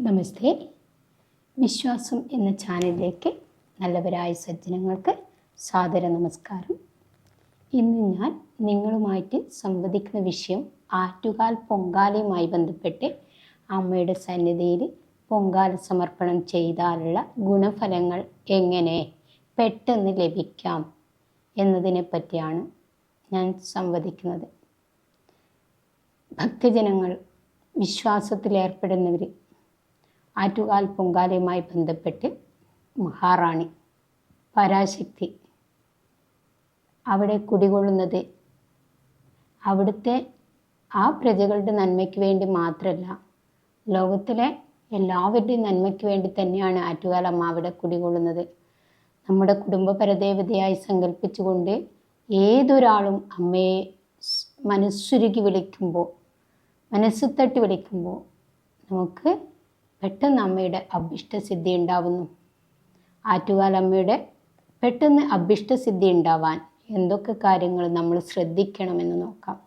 നമസ്തേ. വിശ്വാസം എന്ന ചാനലിലേക്ക് നല്ലവരായ സജ്ജനങ്ങൾക്ക് സാദര നമസ്കാരം. ഇന്ന് ഞാൻ നിങ്ങളുമായിട്ട് സംവദിക്കുന്ന വിഷയം ആറ്റുകാൽ പൊങ്കാലയുമായി ബന്ധപ്പെട്ട് അമ്മയുടെ സന്നിധിയിൽ പൊങ്കാല സമർപ്പണം ചെയ്താലുള്ള ഗുണഫലങ്ങൾ എങ്ങനെ പെട്ടെന്ന് ലഭിക്കാം എന്നതിനെ പറ്റിയാണ് ഞാൻ സംവദിക്കുന്നത്. ഭക്തജനങ്ങൾ വിശ്വാസത്തിലേർപ്പെടുന്നവർ ആറ്റുകാൽ പൊങ്കാലയുമായി ബന്ധപ്പെട്ട് മഹാറാണി പരാശക്തി അവിടെ കുടികൊള്ളുന്നത്. അവിടുത്തെ ആ പ്രജകളുടെ നന്മയ്ക്ക് വേണ്ടി മാത്രമല്ല ലോകത്തിലെ എല്ലാവരുടെയും നന്മയ്ക്ക് വേണ്ടി തന്നെയാണ് ആറ്റുകാലമ്മ അവിടെ കുടികൊള്ളുന്നത്. നമ്മുടെ കുടുംബ പരദേവതയായി സങ്കല്പിച്ചുകൊണ്ട് ഏതൊരാളും അമ്മയെ മനസ്സുരുകി വിളിക്കുമ്പോൾ മനസ്സ് തട്ടി വിളിക്കുമ്പോൾ നമുക്ക് പെട്ടെന്ന് അമ്മയുടെ അഭിഷ്ടസിദ്ധി ഉണ്ടാവുന്നു. ആറ്റുകാലമ്മയുടെ പെട്ടെന്ന് അഭിഷ്ടസിദ്ധി ഉണ്ടാവാൻ എന്തൊക്കെ കാര്യങ്ങൾ നമ്മൾ ശ്രദ്ധിക്കണമെന്ന് നോക്കാം.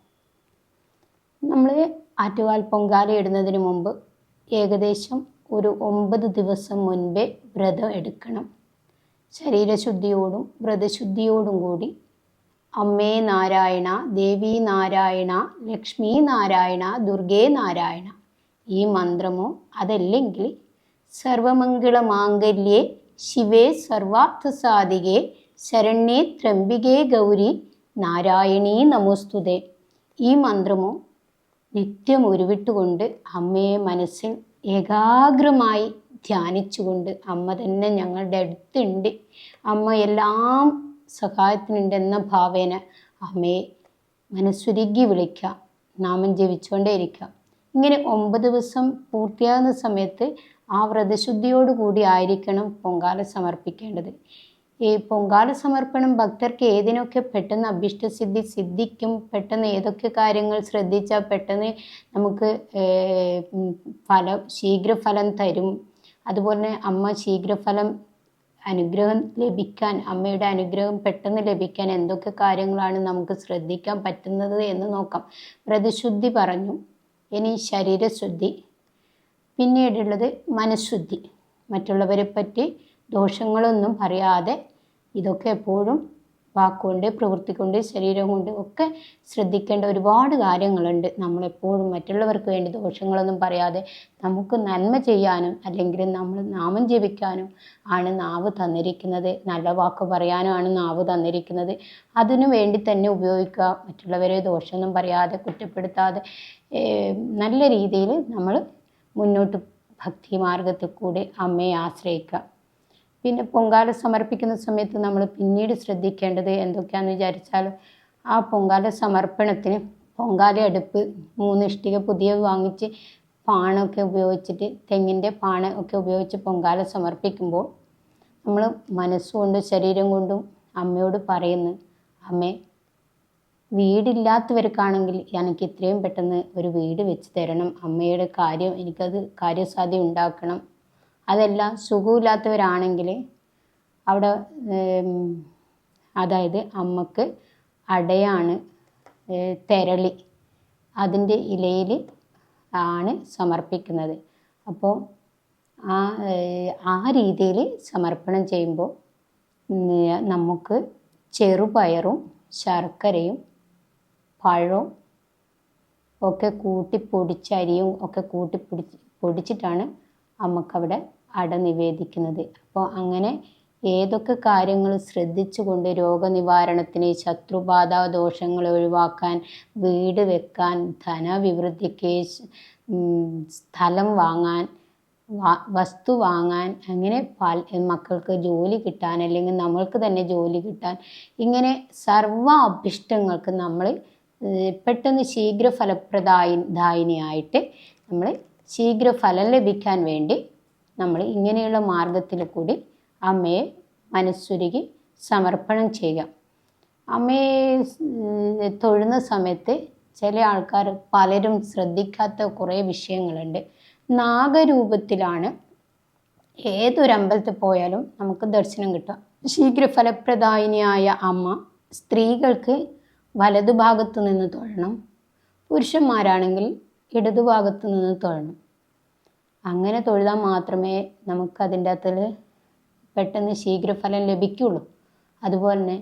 നമ്മൾ ആറ്റുകാൽ പൊങ്കാല ഇടുന്നതിന് മുമ്പ് ഏകദേശം ഒരു ഒമ്പത് ദിവസം മുൻപേ വ്രതം എടുക്കണം. ശരീരശുദ്ധിയോടും വ്രതശുദ്ധിയോടും കൂടി അമ്മേ നാരായണ ദേവി നാരായണ ലക്ഷ്മി നാരായണ ദുർഗേ നാരായണ ഈ മന്ത്രമോ അതല്ലെങ്കിൽ സർവമംഗള മാംഗല്യേ ശിവേ സർവാർത്ഥസാധികേ ശരണ്യേ ത്രംബികേ ഗൗരി നാരായണീ നമോസ്തുതേ. ഈ മന്ത്രമോ നിത്യം ഉരുവിട്ടുകൊണ്ട് അമ്മയെ മനസ്സിൽ ഏകാഗ്രമായി ധ്യാനിച്ചുകൊണ്ട് അമ്മ തന്നെ ഞങ്ങളുടെ അടുത്തുണ്ട്. അമ്മ എല്ലാം സഹായത്തിനുണ്ടെന്ന ഭാവേന അമ്മയെ മനസ്സുരുകി വിളിക്കുക നാമം ജപിച്ചുകൊണ്ടേ ഇരിക്കുക ഇങ്ങനെ ഒമ്പത് ദിവസം പൂർത്തിയാകുന്ന സമയത്ത് ആ വ്രതശുദ്ധിയോടുകൂടി ആയിരിക്കണം പൊങ്കാല സമർപ്പിക്കേണ്ടത്. ഈ പൊങ്കാല സമർപ്പണം ഭക്തർക്ക് ഏതിനൊക്കെ പെട്ടെന്ന് അഭിഷ്ടസിദ്ധി സിദ്ധിക്കും? പെട്ടെന്ന് ഏതൊക്കെ കാര്യങ്ങൾ ശ്രദ്ധിച്ചാൽ പെട്ടെന്ന് നമുക്ക് ഫലം ശീഘ്രഫലം തരും? അതുപോലെ തന്നെ അമ്മ ശീഘ്രഫലം അനുഗ്രഹം ലഭിക്കാൻ അമ്മയുടെ അനുഗ്രഹം പെട്ടെന്ന് ലഭിക്കാൻ എന്തൊക്കെ കാര്യങ്ങളാണ് നമുക്ക് ശ്രദ്ധിക്കാൻ പറ്റുന്നത് എന്ന് നോക്കാം. പ്രതിശുദ്ധി പറഞ്ഞു. ഇനി ശരീരശുദ്ധി പിന്നീടുള്ളത് മനഃശുദ്ധി. മറ്റുള്ളവരെ പറ്റി ദോഷങ്ങളൊന്നും അറിയാതെ ഇതൊക്കെ എപ്പോഴും വാക്കുകൊണ്ട് പ്രവൃത്തി കൊണ്ട് ശരീരം കൊണ്ട് ഒക്കെ ശ്രദ്ധിക്കേണ്ട ഒരുപാട് കാര്യങ്ങളുണ്ട്. നമ്മളെപ്പോഴും മറ്റുള്ളവർക്ക് വേണ്ടി ദോഷങ്ങളൊന്നും പറയാതെ നമുക്ക് നന്മ ചെയ്യാനും അല്ലെങ്കിൽ നമ്മൾ നാമം ജപിക്കാനും ആണ് നാവ് തന്നിരിക്കുന്നത്. നല്ല വാക്ക് പറയാനുമാണ് നാവ് തന്നിരിക്കുന്നത്. അതിനു വേണ്ടി തന്നെ ഉപയോഗിക്കുക. മറ്റുള്ളവരെ ദോഷമൊന്നും പറയാതെ കുറ്റപ്പെടുത്താതെ നല്ല രീതിയിൽ നമ്മൾ മുന്നോട്ട് ഭക്തി മാർഗത്തിൽ കൂടി അമ്മയെ ആശ്രയിക്കുക. പിന്നെ പൊങ്കാല സമർപ്പിക്കുന്ന സമയത്ത് നമ്മൾ പിന്നീട് ശ്രദ്ധിക്കേണ്ടത് എന്തൊക്കെയാണെന്ന് വിചാരിച്ചാൽ ആ പൊങ്കാല സമർപ്പണത്തിന് പൊങ്കാല അടുപ്പ് മൂന്ന് ഇഷ്ടിക പുതിയ വാങ്ങിച്ച് പാണൊക്കെ ഉപയോഗിച്ചിട്ട് തെങ്ങിന്റെ പാണ ഒക്കെ ഉപയോഗിച്ച് പൊങ്കാല സമർപ്പിക്കുമ്പോൾ നമ്മൾ മനസ്സുകൊണ്ടും ശരീരം കൊണ്ടും അമ്മയോട് പറയുന്നു അമ്മേ വീടില്ലാത്തവർക്കാണെങ്കിൽ എനിക്ക് ഇത്രയും പെട്ടെന്ന് ഒരു വീട് വെച്ച് തരണം. അമ്മയുടെ കാര്യം എനിക്കത് കാര്യസാധ്യം ഉണ്ടാക്കണം. അതല്ല സുഖമില്ലാത്തവരാണെങ്കിൽ അവിടെ അതായത് അമ്മയ്ക്ക് അടയാണ് തെരളി അതിന്റെ ഇലയിൽ ആണ് സമർപ്പിക്കുന്നത്. അപ്പോൾ ആ ആ രീതിയിൽ സമർപ്പണം ചെയ്യുമ്പോൾ നമുക്ക് ചെറുപയറും ശർക്കരയും പഴവും ഒക്കെ കൂട്ടി പൊടിച്ചരിയും ഒക്കെ കൂട്ടി പൊടി പൊടിച്ചിട്ടാണ് അമ്മക്കവിടെ അട നിവേദിക്കുന്നത് അപ്പോൾ അങ്ങനെ ഏതൊക്കെ കാര്യങ്ങൾ ശ്രദ്ധിച്ചുകൊണ്ട് രോഗനിവാരണത്തിന് ശത്രുബാധ ദോഷങ്ങൾ ഒഴിവാക്കാൻ വീട് വെക്കാൻ ധനവിവൃദ്ധിക്ക് സ്ഥലം വാങ്ങാൻ വസ്തു വാങ്ങാൻ അങ്ങനെ മക്കൾക്ക് ജോലി കിട്ടാൻ അല്ലെങ്കിൽ നമ്മൾക്ക് തന്നെ ജോലി കിട്ടാൻ ഇങ്ങനെ സർവ അഭിഷ്ടങ്ങൾക്ക് നമ്മൾ പെട്ടെന്ന് ശീഘ്രഫലപ്രദായി ദായിനിയായിട്ട് നമ്മൾ ശീഘ്ര ഫലം ലഭിക്കാൻ വേണ്ടി നമ്മൾ ഇങ്ങനെയുള്ള മാർഗത്തിൽ കൂടി അമ്മയെ മനസ്സുരുകി സമർപ്പണം ചെയ്യാം അമ്മയെ തൊഴുന്ന സമയത്ത് ചില ആൾക്കാർ പലരും ശ്രദ്ധിക്കാത്ത കുറേ വിഷയങ്ങളുണ്ട്. നാഗരൂപത്തിലാണ് ഏതൊരമ്പലത്തിൽ പോയാലും നമുക്ക് ദർശനം കിട്ടുക. ശീഘ്രഫലപ്രദായിനിയായ അമ്മ സ്ത്രീകൾക്ക് വലതുഭാഗത്തു നിന്ന് തൊഴണം. പുരുഷന്മാരാണെങ്കിൽ ഇടതുഭാഗത്ത് നിന്ന് തൊഴണം. അങ്ങനെ തൊഴുതാൽ മാത്രമേ നമുക്ക് അതിന്റെ അകത്തിൽ പെട്ടെന്ന് ശീഘ്രഫലം ലഭിക്കുള്ളൂ. അതുപോലെ തന്നെ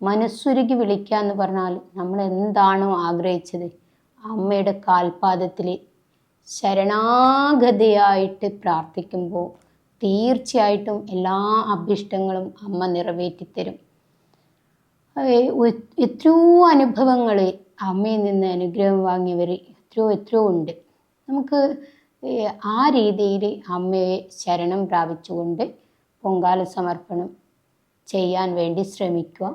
മനസ്സുരുകി വിളിക്കുക എന്ന് പറഞ്ഞാൽ നമ്മൾ എന്താണോ ആഗ്രഹിച്ചത് അമ്മയുടെ കാൽപാദത്തിൽ ശരണാഗതിയായിട്ട് പ്രാർത്ഥിക്കുമ്പോൾ തീർച്ചയായിട്ടും എല്ലാ അഭിഷ്ടങ്ങളും അമ്മ നിറവേറ്റിത്തരും. എത്രയോ അനുഭവങ്ങൾ അമ്മയിൽ നിന്ന് അനുഗ്രഹം വാങ്ങിയവർ എത്രയോ എത്രയോ ഉണ്ട്. നമുക്ക് ആ രീതിയിൽ അമ്മയെ ശരണം പ്രാപിച്ചുകൊണ്ട് പൊങ്കാല സമർപ്പണം ചെയ്യാൻ വേണ്ടി ശ്രമിക്കുക.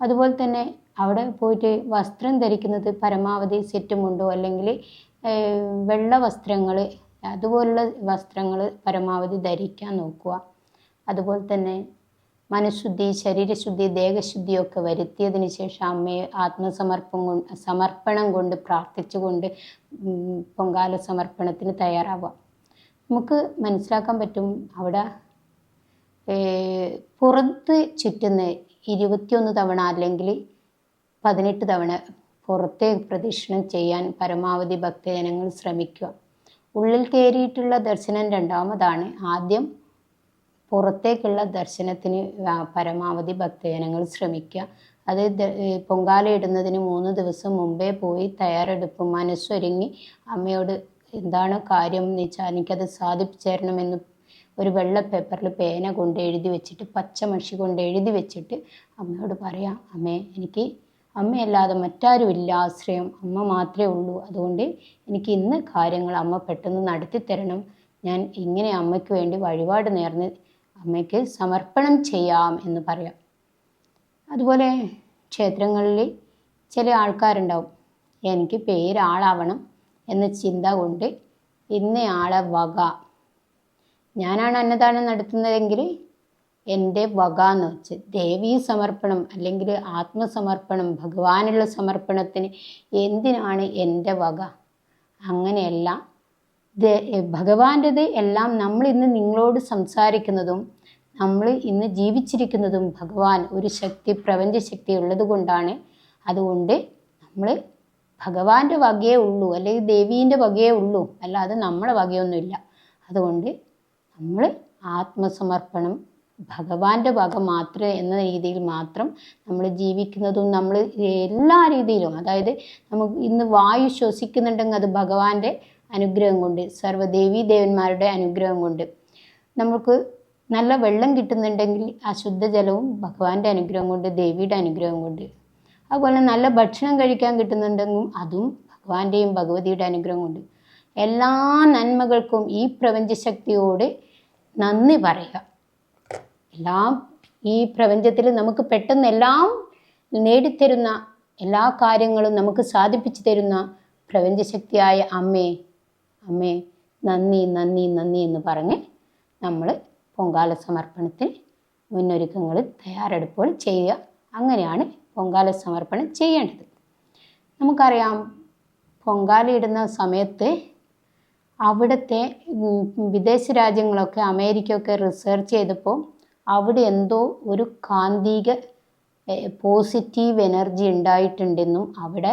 അതുപോലെ തന്നെ അവിടെ പോയിട്ട് വസ്ത്രം ധരിക്കുന്നത് പരമാവധി സെറ്റുമുണ്ടോ? അല്ലെങ്കിൽ വെള്ള വസ്ത്രങ്ങൾ അതുപോലുള്ള വസ്ത്രങ്ങൾ പരമാവധി ധരിക്കാൻ നോക്കുക. അതുപോലെ തന്നെ മനഃശുദ്ധി ശരീരശുദ്ധി ദേഹശുദ്ധിയൊക്കെ വരുത്തിയതിന് ശേഷം അമ്മയെ ആത്മസമർപ്പം കൊണ്ട് സമർപ്പണം കൊണ്ട് പ്രാർത്ഥിച്ചുകൊണ്ട് പൊങ്കാല സമർപ്പണത്തിന് തയ്യാറാവുക. നമുക്ക് മനസ്സിലാക്കാൻ പറ്റും അവിടെ പുറത്ത് ചുറ്റുന്ന ഇരുപത്തിയൊന്ന് തവണ അല്ലെങ്കിൽ പതിനെട്ട് തവണ പുറത്തെ പ്രദക്ഷിണം ചെയ്യാൻ പരമാവധി ഭക്തജനങ്ങൾ ശ്രമിക്കുക. ഉള്ളിൽ കയറിയിട്ടുള്ള ദർശനം രണ്ടാമതാണ്. ആദ്യം പുറത്തേക്കുള്ള ദർശനത്തിന് പരമാവധി ഭക്തജനങ്ങൾ ശ്രമിക്കുക. അത് ദ- പൊങ്കാല ഇടുന്നതിന് മൂന്ന് ദിവസം മുമ്പേ പോയി തയ്യാറെടുപ്പ് മനസ്സൊരുങ്ങി അമ്മയോട് എന്താണ് കാര്യം എന്ന് വെച്ചാൽ എനിക്കത് സാധിപ്പിച്ചു തരണമെന്ന് ഒരു വെള്ള പേപ്പറിൽ പേന കൊണ്ട് എഴുതി വെച്ചിട്ട് പച്ചമഷി കൊണ്ട് എഴുതി വെച്ചിട്ട് അമ്മയോട് പറയാം അമ്മേ എനിക്ക് അമ്മയല്ലാതെ മറ്റാരുമില്ല. ആശ്രയം അമ്മ മാത്രമേ ഉള്ളൂ. അതുകൊണ്ട് എനിക്ക് ഇന്ന് കാര്യങ്ങൾ അമ്മ പെട്ടെന്ന് നടത്തി തരണം ഞാൻ ഇങ്ങനെ അമ്മയ്ക്ക് വേണ്ടി വഴിപാട് നേർന്ന് അമ്മയ്ക്ക് സമർപ്പണം ചെയ്യാം എന്ന് പറയാം. അതുപോലെ ക്ഷേത്രങ്ങളിൽ ചില ആൾക്കാരുണ്ടാവും. എനിക്ക് പേരാളാവണം എന്ന ചിന്ത കൊണ്ട് ആളെ വക. ഞാനാണ് അന്നദാനം നടത്തുന്നതെങ്കിൽ എന്റെ വക എന്ന് വെച്ച് ദേവീ സമർപ്പണം അല്ലെങ്കിൽ ആത്മസമർപ്പണം ഭഗവാനുള്ള സമർപ്പണത്തിന് എന്തിനാണ് എന്റെ വക? അങ്ങനെയെല്ലാം ഭഗവാന്റേത് എല്ലാം നമ്മൾ ഇന്ന് നിങ്ങളോട് സംസാരിക്കുന്നതും നമ്മൾ ഇന്ന് ജീവിച്ചിരിക്കുന്നതും ഭഗവാൻ ഒരു ശക്തി പ്രപഞ്ച ശക്തി ഉള്ളത് കൊണ്ടാണ്. അതുകൊണ്ട് നമ്മൾ ഭഗവാന്റെ വകയേ ഉള്ളൂ അല്ലെങ്കിൽ ദേവീന്റെ വകയേ ഉള്ളൂ അല്ലാതെ നമ്മളെ വകയൊന്നുമില്ല. അതുകൊണ്ട് നമ്മൾ ആത്മസമർപ്പണം ഭഗവാന്റെ വക മാത്രം എന്ന രീതിയിൽ മാത്രം നമ്മൾ ജീവിക്കുന്നതും നമ്മൾ എല്ലാ രീതിയിലും അതായത് നമുക്ക് ഇന്ന് വായു ശ്വസിക്കുന്നുണ്ടെങ്കിൽ അത് ഭഗവാന്റെ അനുഗ്രഹം കൊണ്ട് സർവദേവീ ദേവന്മാരുടെ അനുഗ്രഹം കൊണ്ട്. നമുക്ക് നല്ല വെള്ളം കിട്ടുന്നുണ്ടെങ്കിൽ ആ ശുദ്ധജലവും ഭഗവാന്റെ അനുഗ്രഹം കൊണ്ട് ദേവിയുടെ അനുഗ്രഹം കൊണ്ട്. അതുപോലെ നല്ല ഭക്ഷണം കഴിക്കാൻ കിട്ടുന്നുണ്ടെങ്കിൽ അതും ഭഗവാന്റെയും ഭഗവതിയുടെ അനുഗ്രഹം കൊണ്ട്. എല്ലാ നന്മകൾക്കും ഈ പ്രപഞ്ചശക്തിയോട് നന്ദി പറയുക. എല്ലാം ഈ പ്രപഞ്ചത്തിൽ നമുക്ക് പെട്ടെന്ന് എല്ലാം നേടിത്തരുന്ന എല്ലാ കാര്യങ്ങളും നമുക്ക് സാധിപ്പിച്ചു തരുന്ന പ്രപഞ്ചശക്തിയായ അമ്മേ അമ്മേ നന്ദി നന്ദി നന്ദി എന്ന് പറഞ്ഞ് നമ്മൾ പൊങ്കാല സമർപ്പണത്തിന് മുന്നൊരുക്കങ്ങൾ തയ്യാറെടുപ്പുകൾ ചെയ്യുക. അങ്ങനെയാണ് പൊങ്കാല സമർപ്പണം ചെയ്യേണ്ടത്. നമുക്കറിയാം പൊങ്കാല ഇടുന്ന സമയത്ത് അവിടുത്തെ വിദേശ രാജ്യങ്ങളൊക്കെ അമേരിക്കയൊക്കെ റിസർച്ച് ചെയ്തപ്പോൾ അവിടെ എന്തോ ഒരു കാന്തിക പോസിറ്റീവ് എനർജി ഉണ്ടായിട്ടുണ്ടെന്നും അവിടെ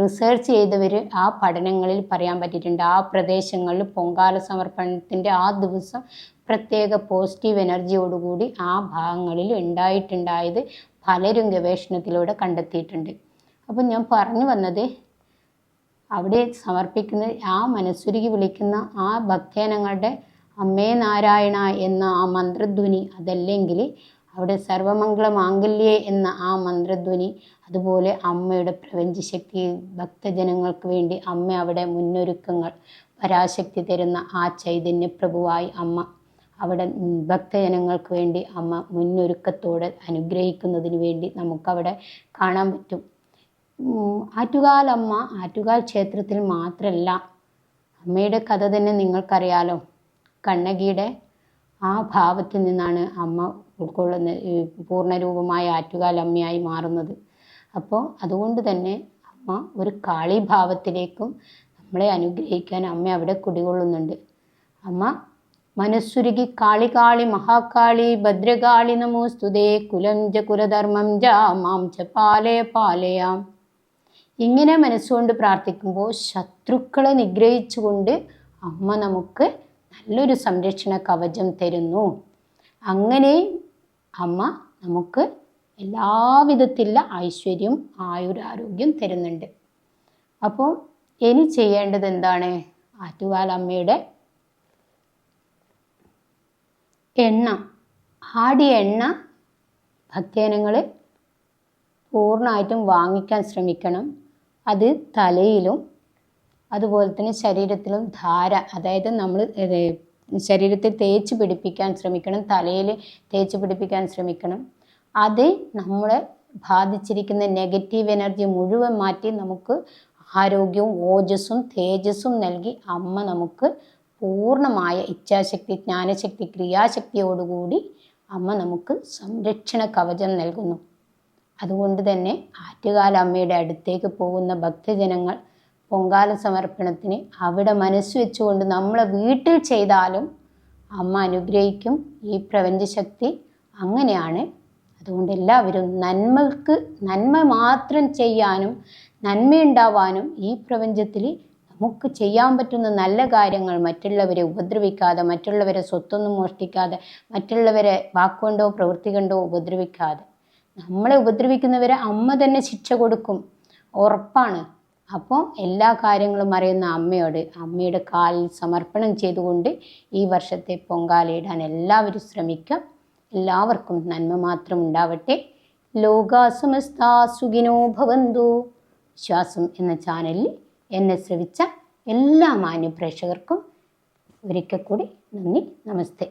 റിസർച്ച് ചെയ്തവർ ആ പഠനങ്ങളിൽ പറയാൻ പറ്റിയിട്ടുണ്ട്. ആ പ്രദേശങ്ങളിൽ പൊങ്കാല സമർപ്പണത്തിന്റെ ആ ദിവസം പ്രത്യേക പോസിറ്റീവ് എനർജിയോടുകൂടി ആ ഭാഗങ്ങളിൽ ഉണ്ടായിട്ടുണ്ടായത് പലരും ഗവേഷണത്തിലൂടെ കണ്ടെത്തിയിട്ടുണ്ട്. അപ്പം ഞാൻ പറഞ്ഞു വന്നത് അവിടെ സമർപ്പിക്കുന്ന ആ മനസ്സുരുകി വിളിക്കുന്ന ആ ഭക്തജനങ്ങളുടെ അമ്മേ നാരായണ എന്ന ആ മന്ത്രധ്വനി അതല്ലെങ്കിൽ അവിടെ സർവമംഗള മാംഗല്യേ എന്ന ആ മന്ത്രധ്വനി അതുപോലെ അമ്മയുടെ പ്രപഞ്ചശക്തി ഭക്തജനങ്ങൾക്ക് വേണ്ടി അമ്മ അവിടെ മുന്നൊരുക്കങ്ങൾ പരാശക്തി തരുന്ന ആ ചൈതന്യപ്രഭുവായി അമ്മ അവിടെ ഭക്തജനങ്ങൾക്ക് വേണ്ടി അമ്മ മുന്നൊരുക്കത്തോടെ അനുഗ്രഹിക്കുന്നതിന് വേണ്ടി നമുക്കവിടെ കാണാൻ പറ്റും. ആറ്റുകാലമ്മ ആറ്റുകാൽ ക്ഷേത്രത്തിൽ മാത്രമല്ല അമ്മയുടെ കഥ തന്നെ നിങ്ങൾക്കറിയാലോ. കണ്ണകിയുടെ ആ ഭാവത്തിൽ നിന്നാണ് അമ്മ ഉൾക്കൊള്ളുന്ന പൂർണരൂപമായ ആറ്റുകാൽ അമ്മയായി മാറുന്നത്. അപ്പോൾ അതുകൊണ്ട് തന്നെ അമ്മ ഒരു കാളിഭാവത്തിലേക്കും നമ്മളെ അനുഗ്രഹിക്കാൻ അമ്മ അവിടെ കുടികൊള്ളുന്നുണ്ട്. അമ്മ മനസ്സുരുകി കാളി കാളി മഹാകാളി ഭദ്രകാളി നമോസ്തുതേ കുലം ജ കുലധർമ്മം ജ മാം ച പാലയ പാലയാം. ഇങ്ങനെ മനസ്സുകൊണ്ട് പ്രാർത്ഥിക്കുമ്പോൾ ശത്രുക്കളെ നിഗ്രഹിച്ചുകൊണ്ട് അമ്മ നമുക്ക് നല്ലൊരു സംരക്ഷണ കവചം തരുന്നു. അങ്ങനെ അമ്മ നമുക്ക് എല്ലാവിധത്തിലുള്ള ഐശ്വര്യവും ആയുരാരോഗ്യം തരുന്നുണ്ട്. അപ്പോൾ ഇനി ചെയ്യേണ്ടത് എന്താണ്? ആറ്റുകാൽ അമ്മയുടെ എണ്ണ. ആടിയ എണ്ണ ഭക്തജനങ്ങൾ പൂർണമായിട്ടും വാങ്ങിക്കാൻ ശ്രമിക്കണം. അത് തലയിലും അതുപോലെ തന്നെ ശരീരത്തിലും ധാര അതായത് നമ്മൾ ശരീരത്തിൽ തേച്ച് പിടിപ്പിക്കാൻ ശ്രമിക്കണം തലയിൽ തേച്ച് പിടിപ്പിക്കാൻ ശ്രമിക്കണം. അത് നമ്മളെ ബാധിച്ചിരിക്കുന്ന നെഗറ്റീവ് എനർജി മുഴുവൻ മാറ്റി നമുക്ക് ആരോഗ്യവും ഓജസ്സും തേജസ്സും നൽകി അമ്മ നമുക്ക് പൂർണമായ ഇച്ഛാശക്തി ജ്ഞാനശക്തി ക്രിയാശക്തിയോടുകൂടി അമ്മ നമുക്ക് സംരക്ഷണ കവചം നൽകുന്നു. അതുകൊണ്ട് തന്നെ ആറ്റുകാല അമ്മയുടെ അടുത്തേക്ക് പോകുന്ന ഭക്തജനങ്ങൾ പൊങ്കാല സമർപ്പണത്തിന് അവിടെ മനസ്സ് വെച്ചുകൊണ്ട് നമ്മളെ വീട്ടിൽ ചെയ്താലും അമ്മ അനുഗ്രഹിക്കും ഈ പ്രപഞ്ചശക്തി അങ്ങനെയാണ്. അതുകൊണ്ട് എല്ലാവരും നന്മക്ക് നന്മ മാത്രം ചെയ്യാനും നന്മയുണ്ടാവാനും ഈ പ്രപഞ്ചത്തിൽ നമുക്ക് ചെയ്യാൻ പറ്റുന്ന നല്ല കാര്യങ്ങൾ മറ്റുള്ളവരെ ഉപദ്രവിക്കാതെ മറ്റുള്ളവരെ സ്വത്തൊന്നും മോഷ്ടിക്കാതെ മറ്റുള്ളവരെ വാക്കുകൊണ്ടോ പ്രവൃത്തി കൊണ്ടോ ഉപദ്രവിക്കാതെ. നമ്മളെ ഉപദ്രവിക്കുന്നവരെ അമ്മ തന്നെ ശിക്ഷ കൊടുക്കും. ഉറപ്പാണ്. അപ്പോൾ എല്ലാ കാര്യങ്ങളും അറിയുന്ന അമ്മയോട് അമ്മയുടെ കാലിൽ സമർപ്പണം ചെയ്തുകൊണ്ട് ഈ വർഷത്തെ പൊങ്കാലയിടാൻ എല്ലാവരും ശ്രമിക്കാം. എല്ലാവർക്കും നന്മ മാത്രം ഉണ്ടാവട്ടെ. ലോകാസമസ്ത സുഖിനോ ഭവന്തു. വിശ്വാസം എന്ന ചാനലിൽ എന്നെ ശ്രവിച്ച എല്ലാ മാന്യ പ്രേക്ഷകർക്കും ഒരിക്കൽ കൂടി നന്ദി നമസ്തേ.